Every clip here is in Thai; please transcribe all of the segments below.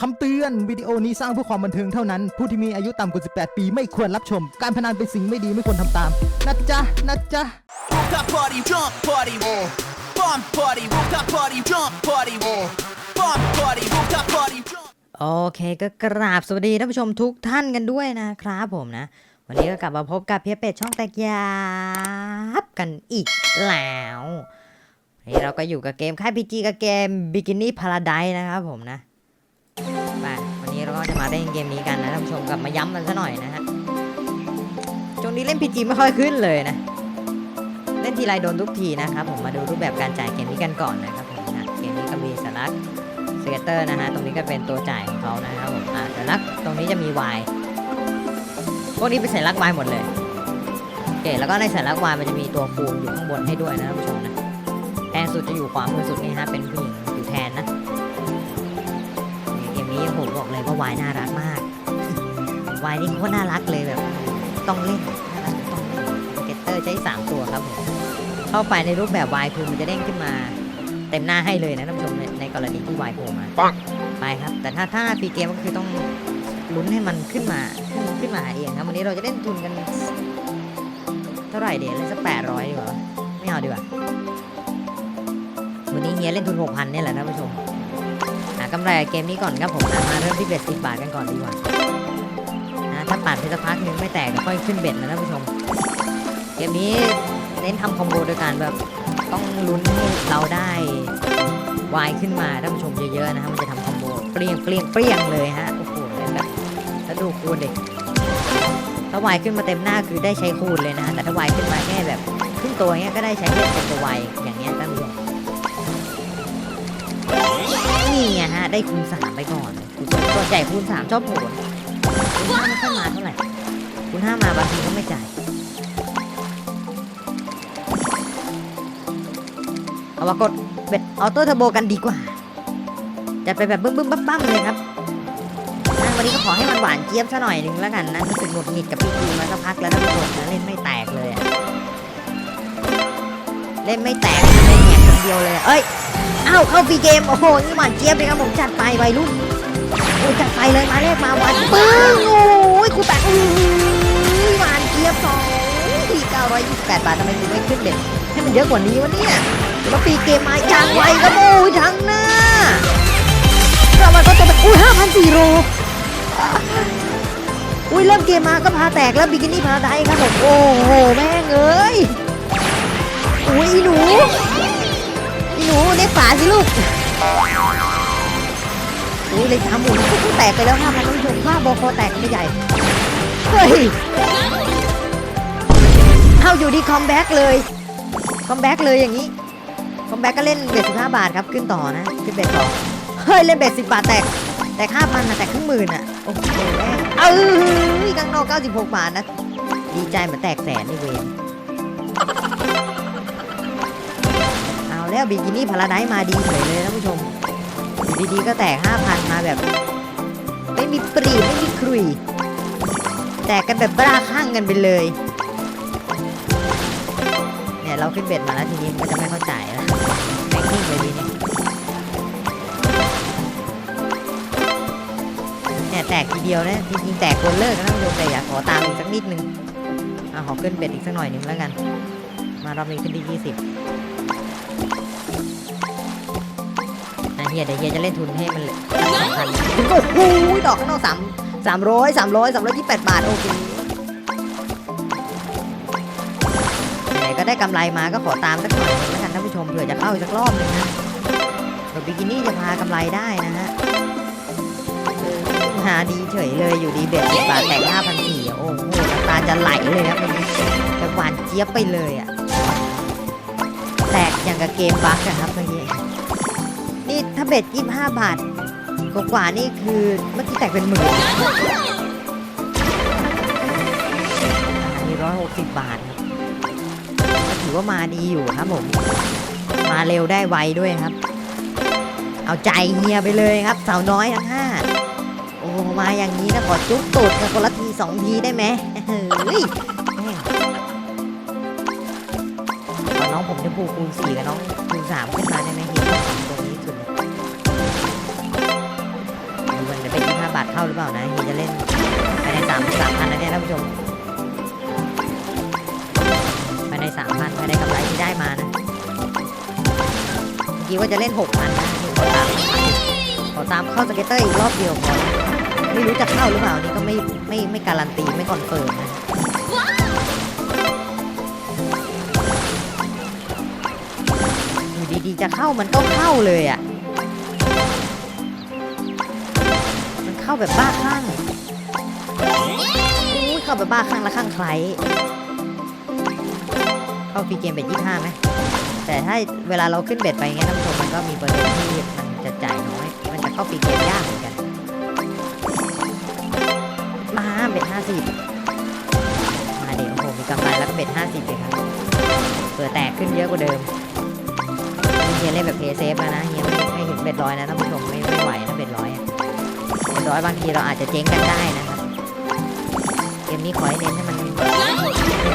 คำเตือนวิดีโอนี้สร้างเพื่อความบันเทิงเท่านั้น ผู้ที่มีอายุต่ำกว่า 18 ปีไม่ควรรับชม การพนันเป็นสิ่งไม่ดีไม่ควรทำตาม นะจ๊ะ นะจ๊ะ Rooftop party, jump party, bomb party, rooftop party, jump party, bomb party, rooftop party, jump. โอเคก็กราบสวัสดีท่านผู้ชมทุกท่านกันด้วยนะครับผมนะ วันนี้ก็กลับมาพบกับเพียเป็ดช่องแตกยาบกันอีกแล้ววันนี้เราก็อยู่กับเกมค่ายพีจีกับเกม Bikini Paradise นะครับผมนะ ไปวันนี้เราก็จะมาเล่นเกมนี้กันนะท่านผู้ชมกลับมาย้ำมันซะหน่อยนะฮะช่วงนี้เล่นพีจีไม่ค่อยขึ้นเลยนะ เล่นทีไรโดนทุกทีนะครับผมมาดูรูปแบบการจ่ายเกมนี้กันก่อนนะครับผมนะเกมนี้ก็มีสลักสเกตเตอร์นะฮะตรงนี้ก็เป็นตัวจ่ายของเขานะครับผมอ่าสลักตรงนี้จะมี Y พวกนี้เป็นสัญลักษณ์ Y หมดเลยโอเคแล้วก็ในสัญลักษณ์ Y มันจะมีตัวคูณอยู่ข้างบนให้ด้วยนะท่านผู้ชมนะแทนสุดจะอยู่ขวามือสุดนี่ฮะเป็นผู้หญิงอยู่แทนนะ ว่า Y น่ารักมาก Y นี่โคตรน่ารักเลยแบบ ต้องเล่นน่ารักต้องเล่นสเกตเตอร์ใช้สามตัวครับผมเข้าไปในรูปแบบ Y คือมันจะเด้งขึ้นมาเต็มหน้าให้เลยนะท่านผู้ชมในในกรณีที่วายโผล่มาไปครับ แต่ถ้าถ้าฟรีเกมก็คือต้องลุ้นให้มันขึ้นมาขึ้นขึ้นมาเองครับวันนี้เราจะเล่นทุนกัน เท่าไหร่เดี๋ยวเล่นสักแปดร้อยดีกว่าไม่เอาดีกว่าวันนี้เฮียเล่นทุนหกพันนี่แหละท่านผู้ชมหากำไรเกมนี้ก่อนครับผมมาเริ่มที่เบ็ดสิบบาทกันก่อนดีกว่านะถ้าปั่นไปสักพักหนึงไม่แตกก็ค่อยขึ้นเบ็ดนะท่านผู้ชม เกมนี้เน้นทำคอมโบโดยการแบบต้องลุ้นให้เราได้วายขึ้นมาท่านผู้ชมเยอะๆนะฮะมันจะทำคอมโบเปรี้ยงเปรี้ยงเปรี้ยงเลยฮะโอ้โหแบบแล้วดูคูณเด็กถ้าวายขึ้นมาเต็มหน้าคือได้ใช้คูณเลยนะฮะแต่ถ้าวายขึ้นมาแค่แบบครึ่งตัวเงี้ยก็ได้ใช้แค่เป็นตัววายอย่างเงี้ยท่านผู้ชม ไงฮะ ได้คูณสามไปก่อนส่วนใหญ่คูณสามชอบโผล่คูณห้าไม่ค่อยมาเท่าไหร่คูณห้ามาบางทีก็ไม่จ่ายเอาว่ากดเบ็ดออโต้เทอร์โบกันดีกว่าจัดไปแบบบึ้มบึ้มปั๊บปั๊มเลยครับวันนี้ก็ขอให้มันหวานเจี๊ยบซะหน่อยหนึงแล้วกันนะรู้สึกหงุดหงิดกับพี่กีมาสักพักแล้วนะทุกคนนะเล่นไม่แตกเลยอะเล่นไม่แตกเล่นแหกคนเดียวเลย เอ้ย อ้าเข้าฟรีเกม โอ้โหนี่หวานเจี๊ยบเลยครับผมจัดไปวัยรุ่นโอ้จัดไปเลยมาแรกมาวานปึ้งโอ้ยกูแตกหวานเจี๊ยบสองที่เก้าร้อยยี่สิบแปดบาททำไมมึงไม่ขึ้นเบ็ดให้มันเยอะกว่านี้วะเนี่ยแล้วปีเกมมาอย่างไวครับโอ้ยทั้งหน้าเรามันก็จะเป็นอุ้ยห้าพันสี่โลอุ้ยเริ่มเกมมาก็พาแตกแล้วบิกินี่พาได้ครับผมโอ้โหแม่งเอ้ยอุ้ยหนู หนูเรียกฝาสิลูกอุ้ยเลยสามหมุนแตกไปแล้วห้าพันท่านผู้ชมว่าบอคแตกไม่ใหญ่ เฮ้ย เอาอยู่ดีคอมแบ็กเลย คอมแบ็กเลยอย่างนี้ คอมแบ็กก็เล่นเบ็ดสิบห้าบาทครับ ขึ้นต่อนะ ขึ้นเบ็ดต่อ เฮ้ย เล่นเบ็ดสิบบาทแตก แตกห้าพันนะแตกครึ่งหมื่นอะ โอ้โหแม่เอ้ยข้างนอกเก้าสิบหกบาทนะ ดีใจเหมือนแตกแสนนี่เวนเอา แล้วบิกินี่พาราไดซ์มาดีเฉยเลยท่านผู้ชมดีๆก็แตก 5,000 มาแบบ ไม่มีปรีไม่มีครุย แตกกันแบบบ้าข้างกันไปเลย เนี่ย เราขึ้นเบ็ดมาแล้วทีนี้ก็จะไม่เข้าใจแล้วแม่งนิ่งเลยทีนี่ยเนี่ยแตกทีเดียวนะจริงๆแตกคนเลิกนะท่านผู้ชมแต่อยากขอตามอีกสักนิดนึงอะขอขึ้นเบ็ดอีกสักหน่อยนึงแล้วกัน มารอบนี้ขึ้นที่ 20 ฮียเดี๋ยวเฮียจะเล่นทุนให้มันเลยสองพันโอ้โหดอกข้างนอกสามสามร้อยสามร้อยสามร้อยยี่สิบแปดบาทโอเคไหนก็ได้กำไรมาก็ขอตามสักหน่อยหนึ่งแล้วกันท่านผู้ชมเผื่อจะเข้าอีกสักรอบหนึงนะเผื่อบิกินี่จะพากำไรได้นะฮะหาดีเฉยเลยอยู่ดีเบ็ดสิบบาทแตกห้าพันสี่โอ้โหน้ำตาจะไหลเลยนะวันนี้จะหวานเจี๊ยบไปเลยอะแตกอย่างกับเกมบั๊กอะครับเมื่อกี้ ถ้าเบ็ดยี่ห้าบาทกว่าๆนี่คือเมื่อกี้แตกเป็นหมื่นอันนี้ร้อยหกสิบบาทถือว่ามาดีอยู่ครับผม มาเร็วได้ไวด้วยครับ เอาใจเฮียไปเลยครับ สาวน้อยทั้งห้าโอ้มาอย่างนี้นะขอจุ๊บตูดกันคนละทีสองทีได้ไหมเฮ้ยแม่งขอน้องผมจะพูคูณสี่กับน้องคูณสามขึ้นมาได้ไหมเฮียาทเข้าหรือเปล่านะเฮียจะเล่นภายในสามสามพันนะเนี่ยท่านผู้ชมภายในสามพันภายในกำไรที่ได้มานะเมื่อกี้ว่าจะเล่นหกพันนะนี่ขอตามขอตามเข้าสเก็ตเตอร์อีกรอบเดียวพอนไม่รู้จะเข้าหรือเปล่านี่ก็ไม่ไม่ไม่การันตีไม่คอนเฟิร์มนะอยู่ดีๆจะเข้ามันก็เข้าเลยอะ เข้าแบบบ้าคลั่งอุ้ยเข้าแบบบ้าคลั่งและคลั่งไคล้เข้าฟรีเกมเบ็ดยี่ห้าไหมแต่ถ้าเวลาเราขึ้นเบ็ดไปเงี้ยท่านผู้ชมมันก็มีเปอร์เซ็นต์ที่มันจะจ่ายน้อย มันจะเข้าฟรีเกมยากเหมือนกัน มาเบ็ดห้าสิบมาเดี๋ยวโอ้โหมีกำไรแล้วก็เบ็ดห้าสิบเลยครับเผื่อแตกขึ้นเยอะกว่าเดิมเฮียเล่นแบบเพย์เซฟแล้วนะเฮียไม่ไม่ถึงเบ็ดร้อยนะท่านผู้ชมไม่ไม่ไหวนะเบ็ดร้อยอะเป็น ร้อยบางทีเราอาจจะเจ๊งกันได้นะครับเกมนี้ขอให้เน้นให้มัน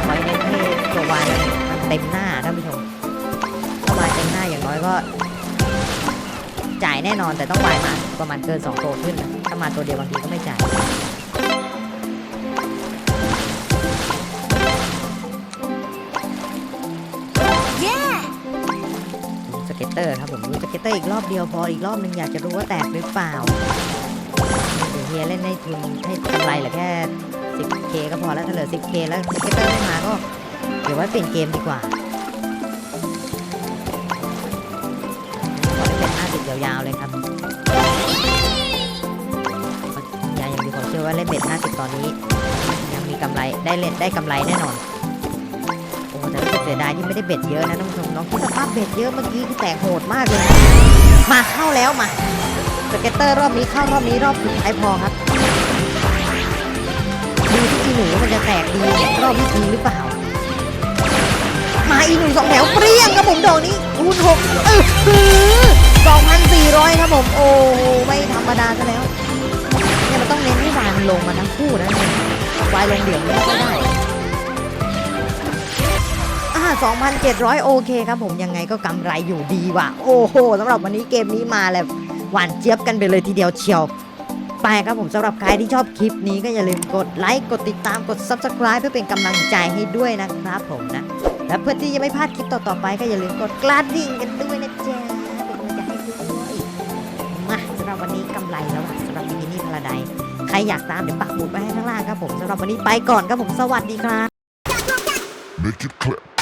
ขอให้เน้นให้ตัววายมันมันเต็มหน้าท่านผู้ชมถ้าวายเต็มหน้าอย่างน้อยก็ จ่ายแน่นอนแต่ต้องวายมาประมาณเกิน2ตัวขึ้นนะถ้ามาตัวเดียวบางทีก็ไม่จ่ายดูสเก็ตเตอร์ครับผมดูสเก็ตเตอร์อีกรอบเดียวพออีกรอบนึงอยากจะรู้ว่าแตกหรือเปล่า เล่นให้ทุนให้กำไรเหลือแค่ 10k ก็พอแล้วถ้าเหลือ 10k แล้วสเก็ตเตอร์ไม่มาก็เดี๋ยวไว้เปลี่ยนเกมดีกว่าขอให้เป็น 50 ยาวๆเลยครับยายยังมีความเชื่อว่าเล่นเบ็ด50 ตอนนี้ ยังมีกำไรได้เล่นได้กำไรแน่นอนโอ้แต่รู้สึกเสียดายที่ไม่ได้เบ็ดเยอะนะท่านผู้ชมน้องคิดสภาพเบ็ดเยอะเมื่อกี้คือแตกโหดมากเลยมาเข้าแล้วมา สเก็ตเตอร์รอบนี้เข้ารอบนี้รอบสุดท้ายพอครับดูที่อีหนูมันจะแตกดีรอบที่ทีหรือเปล่า มาอีหนูสองแถวเปรี้ยงครับผมดอกนี้คูณหกเออสองพันสี่ร้อยครับผมโอ้ไม่ธรรมดาซะแล้วเนี่ยมันต้องเน้นให้วานลงมาทั้งคู่นะเนี่ยวายลงเหลี่ยมไม่ค่อยได้2,700 โอเคครับผมยังไงก็กำไรอยู่ดีว่ะ โอ้โหสำหรับวันนี้เกมนี้มาแล้ว หวานเจี๊ยบกันไปเลยทีเดียวเชียวไปครับผมสำหรับใครที่ชอบคลิปนี้ก็อย่าลืมกดไลค์กดติดตามกด Subscribe เพื่อเป็นกำลังใจให้ด้วยนะครับผมนะ และเพื่อที่จะไม่พลาดคลิปต่อๆไปก็อย่าลืมกดกระดิ่งกันด้วยนะจ๊ะเป็นกำลังใจให้ด้วยมาสำหรับวันนี้กำไรแล้วล่ะสำหรับบิกินี่พาราไดใครอยากตามเดี๋ยวปักหมุดไว้ให้ข้างล่างครับผมสำหรับวันนี้ไปก่อนครับผมสวัสดีครับ Make it clap.